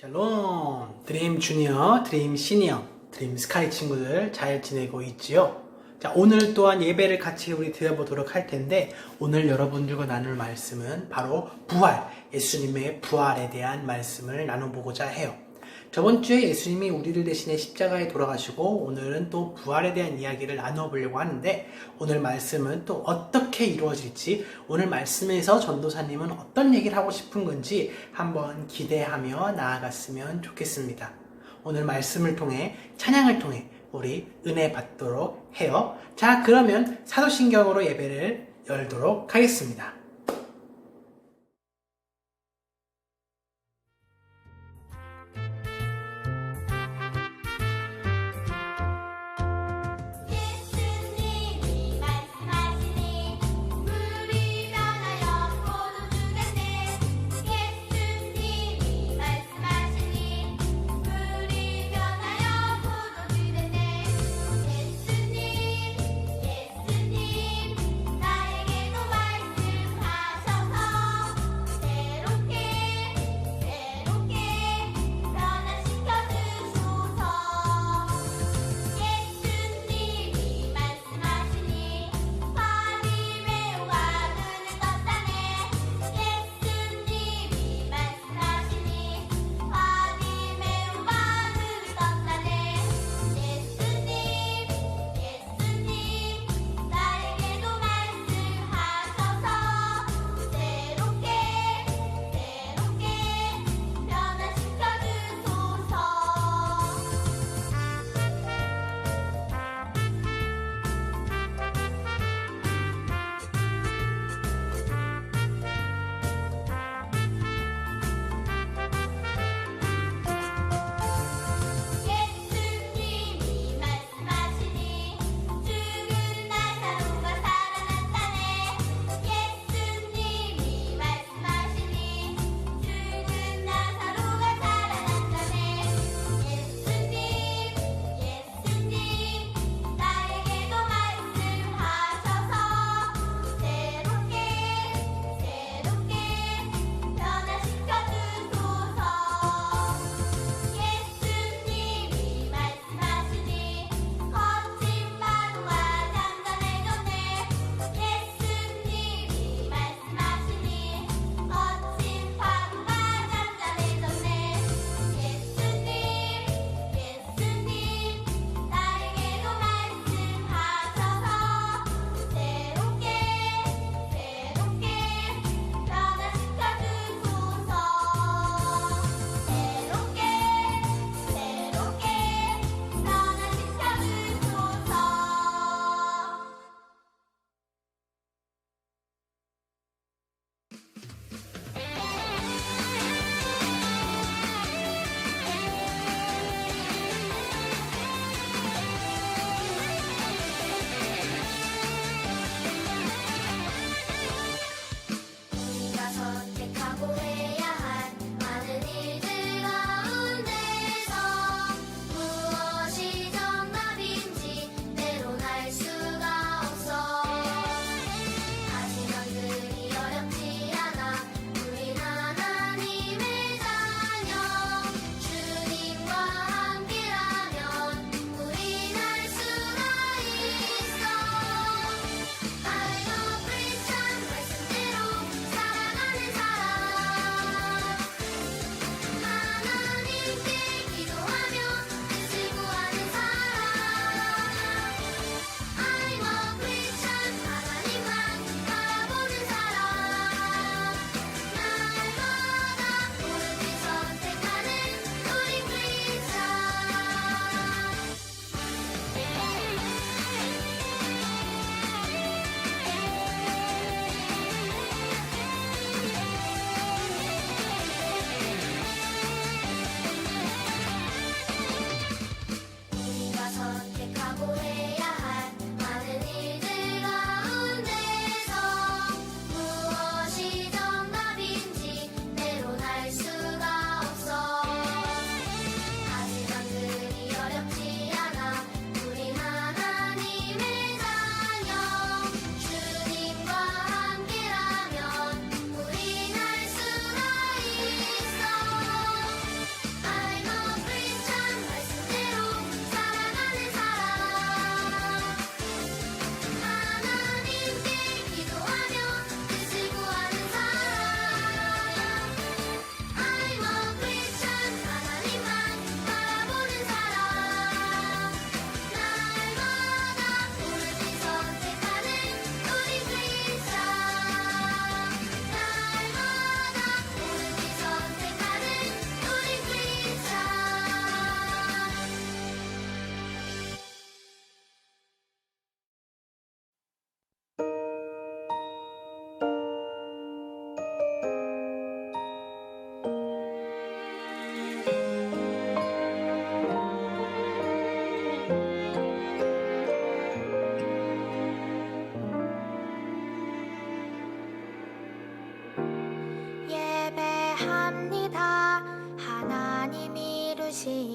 샬롬 드림 주니어, 드림 시니어, 드림 스카이 친구들 잘 지내고 있지요? 자, 오늘 또한 예배를 같이 우리 드려보도록 할 텐데 오늘 여러분들과 나눌 말씀은 바로 부활, 예수님의 부활에 대한 말씀을 나눠보고자 해요. 저번 주에 예수님이 우리를 대신해 십자가에 돌아가시고 오늘은 또 부활에 대한 이야기를 나눠보려고 하는데 오늘 말씀은 또 어떻게 이루어질지 오늘 말씀에서 전도사님은 어떤 얘기를 하고 싶은 건지 한번 기대하며 나아갔으면 좋겠습니다. 오늘 말씀을 통해 찬양을 통해 우리 은혜 받도록 해요. 자, 그러면 사도신경으로 예배를 열도록 하겠습니다.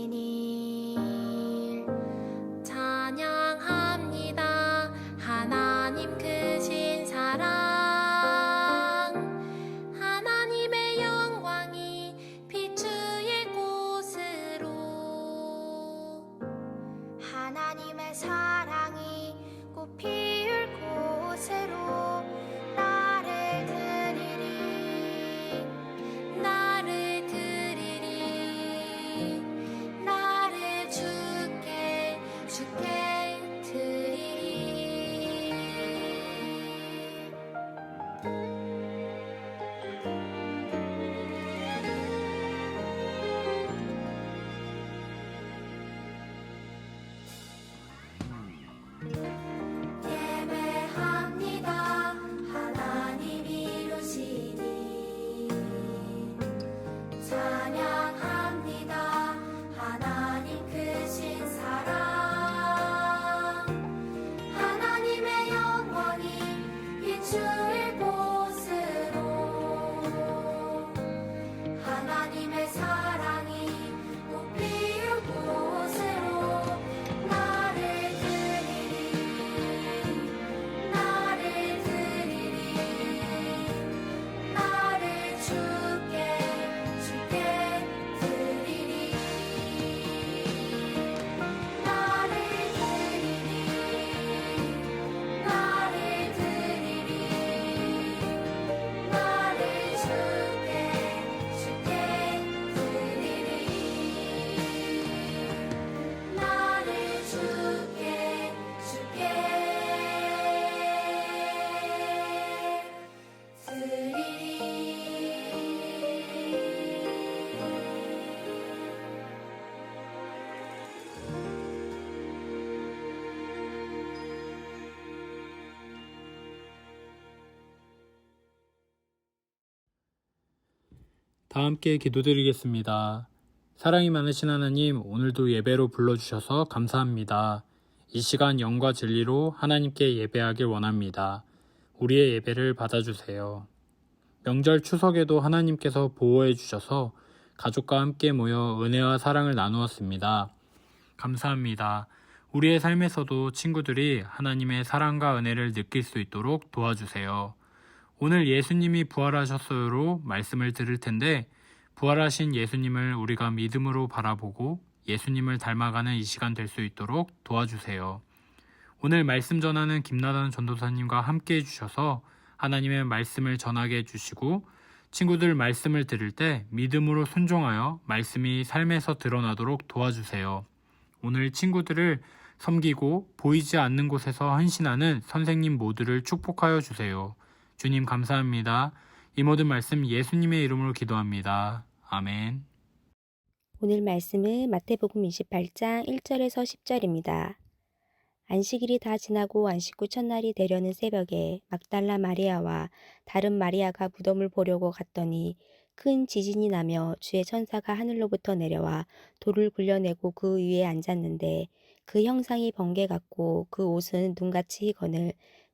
이 다 함께 기도드리겠습니다. 사랑이 많으신 하나님, 오늘도 예배로 불러주셔서 감사합니다. 이 시간 영과 진리로 하나님께 예배하길 원합니다. 우리의 예배를 받아주세요. 명절 추석에도 하나님께서 보호해 주셔서 가족과 함께 모여 은혜와 사랑을 나누었습니다. 감사합니다. 우리의 삶에서도 친구들이 하나님의 사랑과 은혜를 느낄 수 있도록 도와주세요. 오늘 예수님이 부활하셨어요로 말씀을 들을 텐데 부활하신 예수님을 우리가 믿음으로 바라보고 예수님을 닮아가는 이 시간 될 수 있도록 도와주세요. 오늘 말씀 전하는 김나단 전도사님과 함께 해주셔서 하나님의 말씀을 전하게 해주시고 친구들 말씀을 들을 때 믿음으로 순종하여 말씀이 삶에서 드러나도록 도와주세요. 오늘 친구들을 섬기고 보이지 않는 곳에서 헌신하는 선생님 모두를 축복하여 주세요. 주님 감사합니다. 이 모든 말씀 예수님의 이름으로 기도합니다. 아멘. 오늘 말씀은 마태복음 28장 1절에서 10절입니다. 안식일이 다 지나고 안식 후 첫날이 되려는 새벽에 막달라 마리아와 다른 마리아가 무덤을 보려고 갔더니 큰 지진이 나며 주의 천사가 하늘로부터 내려와 돌을 굴려내고 그 위에 앉았는데 그 형상이 번개 같고 그 옷은 눈같이 희건을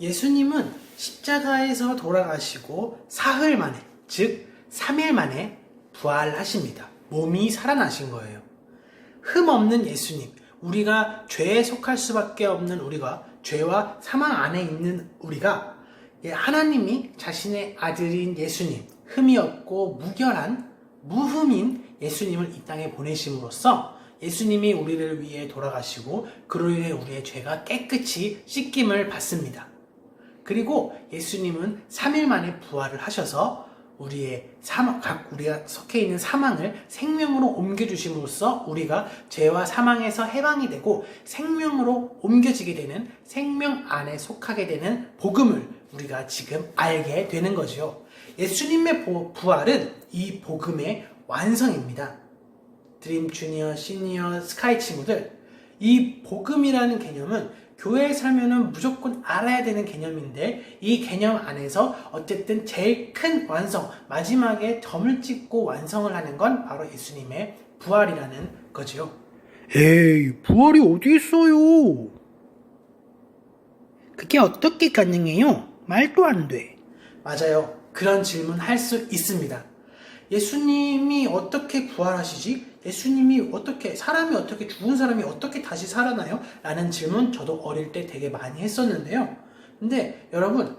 예수님은 십자가에서 돌아가시고 사흘 만에, 즉 3일 만에 부활하십니다. 몸이 살아나신 거예요. 흠 없는 예수님, 우리가 죄에 속할 수밖에 없는 우리가 죄와 사망 안에 있는 우리가 예, 하나님이 자신의 아들인 예수님, 흠이 없고 무결한 무흠인 예수님을 이 땅에 보내심으로써 예수님이 우리를 위해 돌아가시고 그로 인해 우리의 죄가 깨끗이 씻김을 받습니다. 그리고 예수님은 3일 만에 부활을 하셔서 우리의 사망, 각 우리가 속해 있는 사망을 생명으로 옮겨주심으로써 우리가 죄와 사망에서 해방이 되고 생명으로 옮겨지게 되는 생명 안에 속하게 되는 복음을 우리가 지금 알게 되는 거지요. 예수님의 보- 부활은 이 복음의 완성입니다. 드림 주니어, 시니어, 스카이 친구들, 이 복음이라는 개념은 교회에 살면은 무조건 알아야 되는 개념인데 이 개념 안에서 어쨌든 제일 큰 완성, 마지막에 점을 찍고 완성을 하는 건 바로 예수님의 부활이라는 거지요. 에이, 부활이 어디 있어요? 그게 어떻게 가능해요? 말도 안 돼. 맞아요. 그런 질문 할 수 있습니다. 예수님이 어떻게 부활하시지? 예수님이 어떻게, 사람이 어떻게, 죽은 사람이 어떻게 다시 살아나요? 라는 질문 저도 어릴 때 되게 많이 했었는데요. 근데 여러분,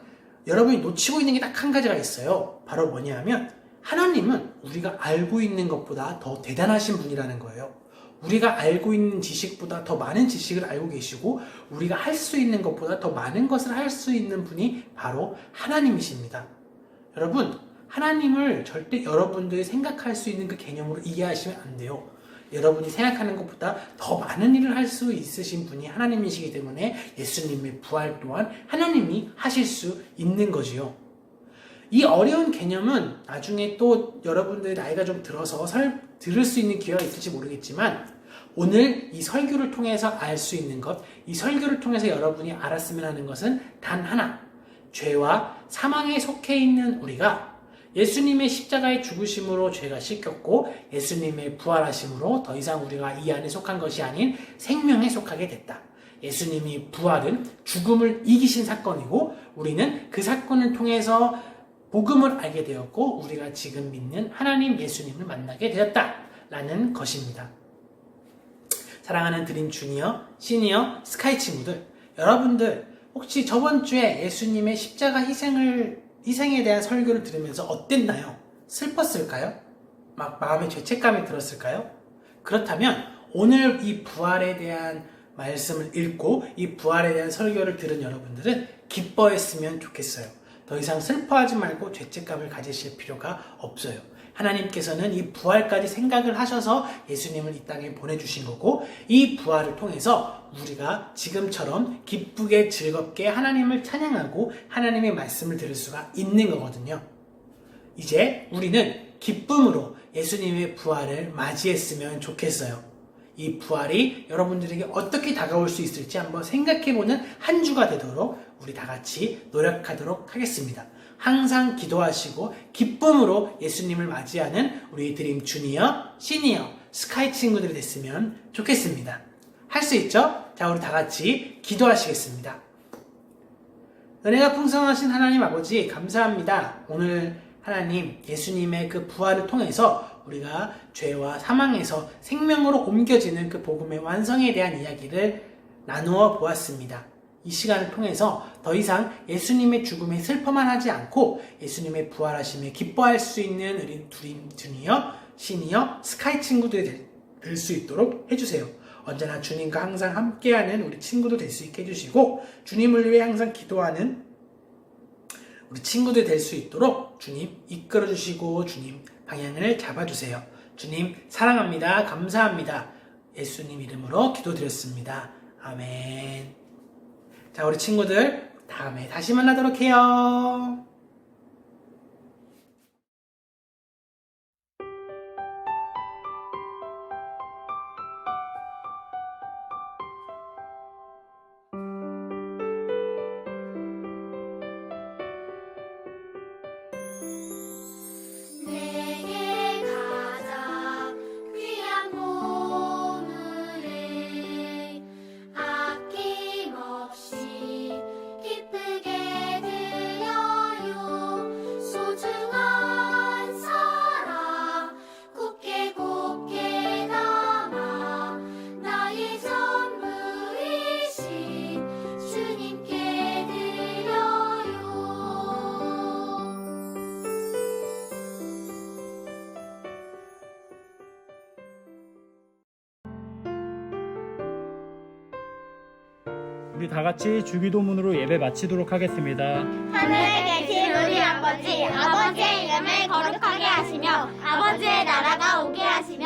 여러분이 놓치고 있는 게 딱 한 가지가 있어요. 바로 뭐냐 하면, 하나님은 우리가 알고 있는 것보다 더 대단하신 분이라는 거예요. 우리가 알고 있는 지식보다 더 많은 지식을 알고 계시고, 우리가 할 수 있는 것보다 더 많은 것을 할 수 있는 분이 바로 하나님이십니다. 여러분, 하나님을 절대 여러분들이 생각할 수 있는 그 개념으로 이해하시면 안 돼요. 여러분이 생각하는 것보다 더 많은 일을 할 수 있으신 분이 하나님이시기 때문에 예수님의 부활 또한 하나님이 하실 수 있는 거지요. 이 어려운 개념은 나중에 또 여러분들이 나이가 좀 들어서 설, 들을 수 있는 기회가 있을지 모르겠지만 오늘 이 설교를 통해서 알 수 있는 것, 이 설교를 통해서 여러분이 알았으면 하는 것은 단 하나. 죄와 사망에 속해 있는 우리가 예수님의 십자가의 죽으심으로 죄가 씻겼고 예수님의 부활하심으로 더 이상 우리가 이 안에 속한 것이 아닌 생명에 속하게 됐다. 예수님이 부활은 죽음을 이기신 사건이고 우리는 그 사건을 통해서 복음을 알게 되었고 우리가 지금 믿는 하나님 예수님을 만나게 되었다. 라는 것입니다. 사랑하는 드림 주니어, 시니어, 스카이 친구들, 여러분들 혹시 저번 주에 예수님의 십자가 희생을 희생에 대한 설교를 들으면서 어땠나요? 슬펐을까요? 막 마음에 죄책감이 들었을까요? 그렇다면 오늘 이 부활에 대한 말씀을 읽고 이 부활에 대한 설교를 들은 여러분들은 기뻐했으면 좋겠어요. 더 이상 슬퍼하지 말고 죄책감을 가지실 필요가 없어요. 하나님께서는 이 부활까지 생각을 하셔서 예수님을 이 땅에 보내주신 거고 이 부활을 통해서 우리가 지금처럼 기쁘게 즐겁게 하나님을 찬양하고 하나님의 말씀을 들을 수가 있는 거거든요. 이제 우리는 기쁨으로 예수님의 부활을 맞이했으면 좋겠어요. 이 부활이 여러분들에게 어떻게 다가올 수 있을지 한번 생각해보는 한 주가 되도록 우리 다 같이 노력하도록 하겠습니다. 항상 기도하시고 기쁨으로 예수님을 맞이하는 우리 드림 주니어, 시니어, 스카이 친구들이 됐으면 좋겠습니다. 할 수 있죠? 자, 우리 다 같이 기도하시겠습니다. 은혜가 풍성하신 하나님 아버지, 감사합니다. 오늘 하나님, 예수님의 그 부활을 통해서 우리가 죄와 사망에서 생명으로 옮겨지는 그 복음의 완성에 대한 이야기를 나누어 보았습니다. 이 시간을 통해서 더 이상 예수님의 죽음에 슬퍼만 하지 않고 예수님의 부활하심에 기뻐할 수 있는 우리 드림 주니어, 시니어, 스카이 친구들이 될 수 있도록 해주세요. 언제나 주님과 항상 함께하는 우리 친구도 될 수 있게 해주시고 주님을 위해 항상 기도하는 우리 친구들 될 수 있도록 주님 이끌어 주시고 주님 방향을 잡아 주세요. 주님 사랑합니다. 감사합니다. 예수님 이름으로 기도드렸습니다. 아멘. 자, 우리 친구들 다음에 다시 만나도록 해요. 다 같이 주기도문으로 예배 마치도록 하겠습니다. 하늘에 계신 우리 아버지, 아버지의 이름을 거룩하게 하시며, 아버지의 나라가 오게 하시며,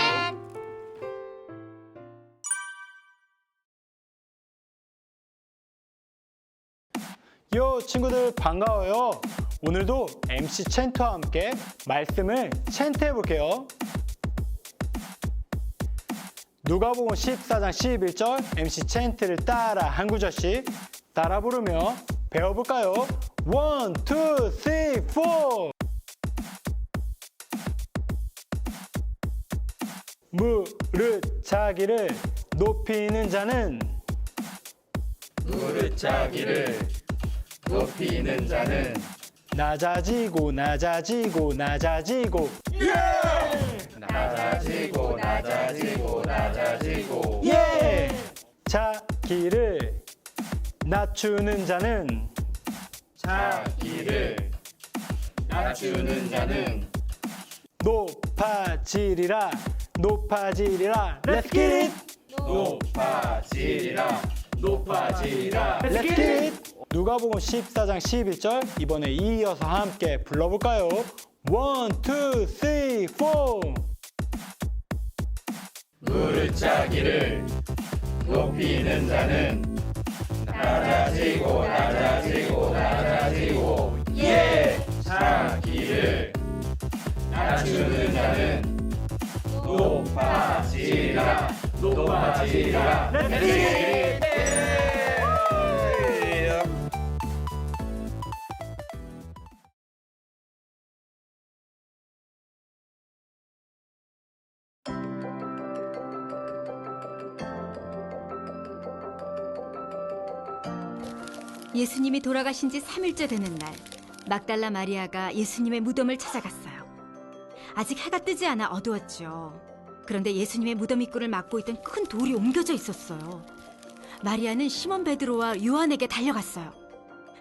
요 친구들 반가워요. 오늘도 MC 챈트와 함께 말씀을 챈트해 볼게요. 누가복음 14장 11절 MC 챈트를 따라 한 구절씩 따라 부르며 배워볼까요? 원, 투, 쓰리, 포. 무릇 자기를 높이는 자는 무릇 자기를 높이는 자는 낮아지고 낮아지고 낮아지고 낮아지고 낮아지고 낮아지고 예! 자기를 낮추는 자는 자기를 낮추는 자는 높아지리라 높아지리라 Let's get it! 높아지리라 높아지리라 Let's get it! 누가복음 14장 11절 이번에 이어서 함께 불러볼까요? Three, four. 무릇 자기를 높이는 자는 낮아지고 낮아지고 낮아지고 예 자기를 낮추는 자는 높아지리라 높아지리라 Let's get 예수님이 돌아가신 지 3일째 되는 날, 막달라 마리아가 예수님의 무덤을 찾아갔어요. 아직 해가 뜨지 않아 어두웠죠. 그런데 예수님의 무덤 입구를 막고 있던 큰 돌이 옮겨져 있었어요. 마리아는 시몬 베드로와 요한에게 달려갔어요.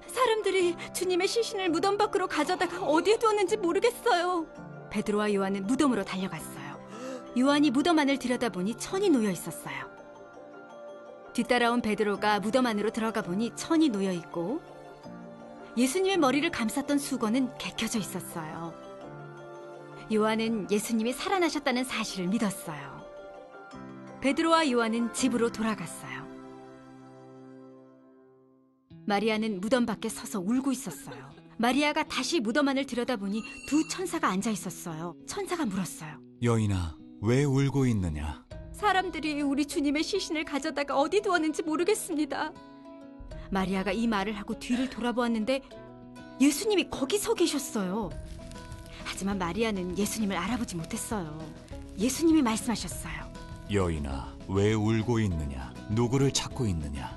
사람들이 주님의 시신을 무덤 밖으로 가져다가 어디에 두었는지 모르겠어요. 베드로와 요한은 무덤으로 달려갔어요. 요한이 무덤 안을 들여다보니 천이 놓여 있었어요. 뒤따라온 베드로가 무덤 안으로 들어가 보니 천이 놓여 있고 예수님의 머리를 감쌌던 수건은 개켜져 있었어요. 요한은 예수님이 살아나셨다는 사실을 믿었어요. 베드로와 요한은 집으로 돌아갔어요. 마리아는 무덤 밖에 서서 울고 있었어요. 마리아가 다시 무덤 안을 들여다보니 두 천사가 앉아 있었어요. 천사가 물었어요. 여인아, 왜 울고 있느냐? 사람들이 우리 주님의 시신을 가져다가 어디 두었는지 모르겠습니다. 마리아가 이 말을 하고 뒤를 돌아보았는데 예수님이 거기 서 계셨어요. 하지만 마리아는 예수님을 알아보지 못했어요. 예수님이 말씀하셨어요. 여인아, 왜 울고 있느냐? 누구를 찾고 있느냐?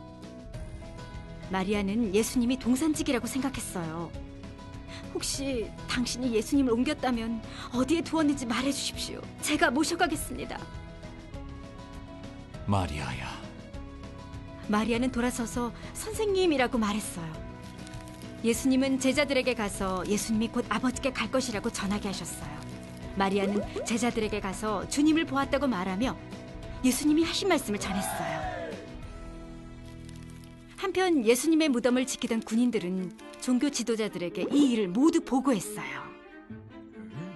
마리아는 예수님이 동산직이라고 생각했어요. 혹시 당신이 예수님을 옮겼다면 어디에 두었는지 말해 주십시오. 제가 모셔가겠습니다. 마리아야, 마리아는 돌아서서 선생님이라고 말했어요. 예수님은 제자들에게 가서 예수님이 곧 아버지께 갈 것이라고 전하게 하셨어요. 마리아는 제자들에게 가서 주님을 보았다고 말하며 예수님이 하신 말씀을 전했어요. 한편 예수님의 무덤을 지키던 군인들은 종교 지도자들에게 이 일을 모두 보고했어요.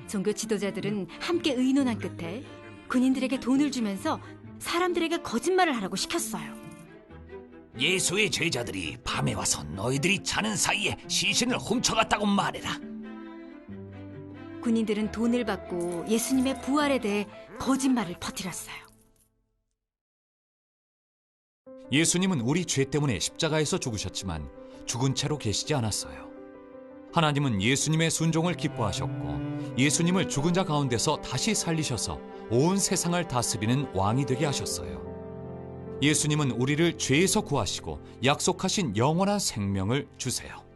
종교 지도자들은 함께 의논한 끝에 군인들에게 돈을 주면서 사람들에게 거짓말을 하라고 시켰어요. 예수의 제자들이 밤에 와서 너희들이 자는 사이에 시신을 훔쳐갔다고 말해라. 군인들은 돈을 받고 예수님의 부활에 대해 거짓말을 퍼뜨렸어요. 예수님은 우리 죄 때문에 십자가에서 죽으셨지만 죽은 채로 계시지 않았어요. 하나님은 예수님의 순종을 기뻐하셨고 예수님을 죽은 자 가운데서 다시 살리셔서 온 세상을 다스리는 왕이 되게 하셨어요. 예수님은 우리를 죄에서 구하시고 약속하신 영원한 생명을 주세요.